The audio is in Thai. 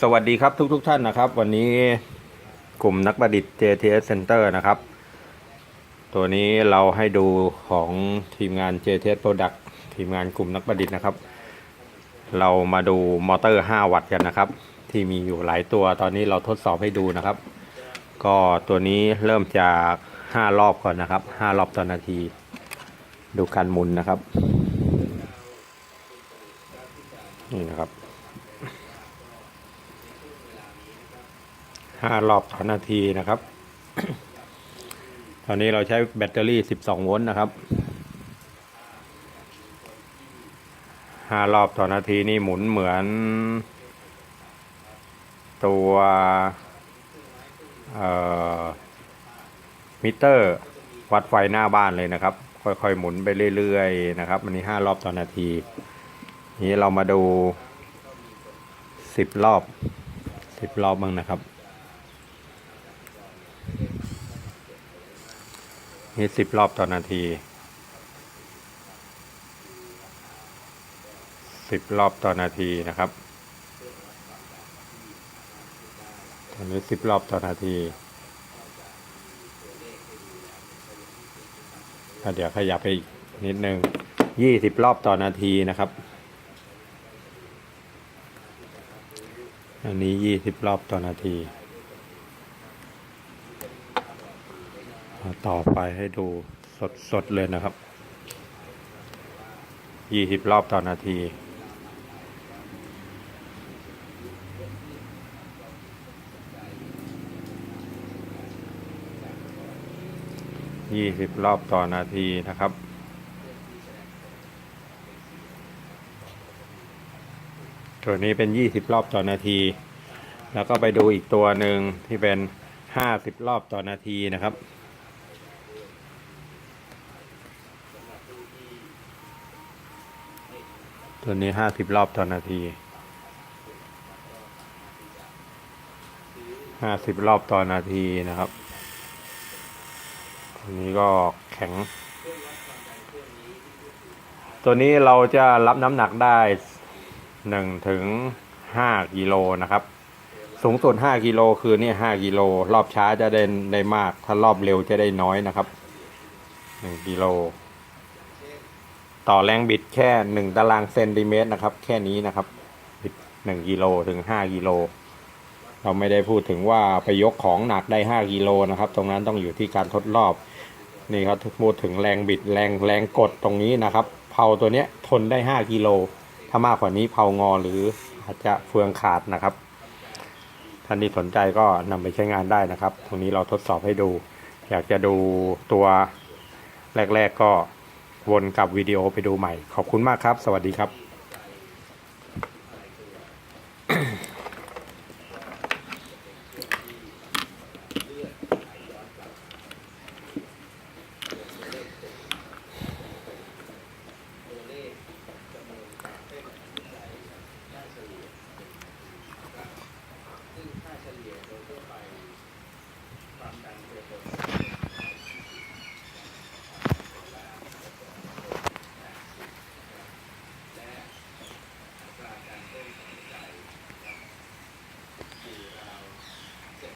สวัสดีครับทุกๆทท่านนะครับ วันนี้กลุ่มนักประดิษฐ์ JTS Center นะครับ ตัวนี้เราให้ดูของทีมงาน JTS Product ทีมงานกลุ่มนักประดิษฐ์นะครับ เรามาดูมอเตอร์ 5 วัตต์กันนะครับ ที่มีอยู่หลายตัวตอนนี้เราทดสอบให้ดูนะครับ ก็ตัวนี้เริ่มจาก 5 รอบก่อนนะครับ 5 รอบต่อนาที ดูการหมุนนะครับ นี่นะครับ ห้ารอบต่อนาทีนะครับ ตอนนี้เราใช้แบตเตอรี่12โวลต์นะครับห้ารอบต่อนาทีนี่หมุนเหมือน ตัวมิเตอร์ วัดไฟหน้าบ้านเลยนะครับ ค่อยๆหมุนไปเรื่อยๆนะครับอันนี้ห้ารอบต่อนาที นี้เรามาดู10รอบ10รอบบ้างนะครับ นี่สิบรอบต่อนาทีสิบรอบต่อนาทีนะครับตอนนี้สิบรอบต่อนาทีเดี๋ยวขยับไปอีกนิดนึงยี่สิบรอบต่อนาทีนะครับ อันนี้ยี่สิบรอบต่อนาที ต่อไปให้ดูสดสดเลยนะครับ ยี่สิบรอบต่อนาทียี่สิบรอบต่อนาทีนะครับตัวนี้เป็นยี่สิบรอบต่อนาที แล้วก็ไปดูอีกตัวหนึ่งที่เป็นห้าสิบรอบต่อนาทีนะครับ ตัวนี้ห้าสิบรอบต่อนาทีห้าสิบรอบต่อนาทีนะครับตัวนี้ก็แข็ง ตัวนี้เราจะรับน้ำหนักได้หนึ่งถึงห้ากิโลนะครับ สูงสุดห้ากิโลคือเนี่ยห้ากิโลรอบช้าจะได้ได้มาก ถ้ารอบเร็วจะได้น้อยนะครับหนึ่งกิโล ต่อแรงบิดแค่หนึ่งตารางเซนติเมตรนะครับ แค่นี้นะครับ บิดหนึ่งกิโลถึงห้ากิโลเราไม่ได้พูดถึงว่าไปยกของหนักได้ห้ากิโลนะครับ ตรงนั้นต้องอยู่ที่การทดรอบ นี่ครับพูดถึงแรงบิดแรงแรงกดตรงนี้นะครับ เผาตัวเนี้ยทนได้ห้ากิโลถ้ามากกว่านี้เผางอหรืออาจจะเฟืองขาดนะครับท่านที่สนใจก็นำไปใช้งานได้นะครับ ตรงนี้เราทดสอบให้ดู อยากจะดูตัวแรก ๆก็ วนกับวิดีโอไปดูใหม่ ขอบคุณมากครับ สวัสดีครับซึ่งค่าเฉลี่ยโดยทั่วไป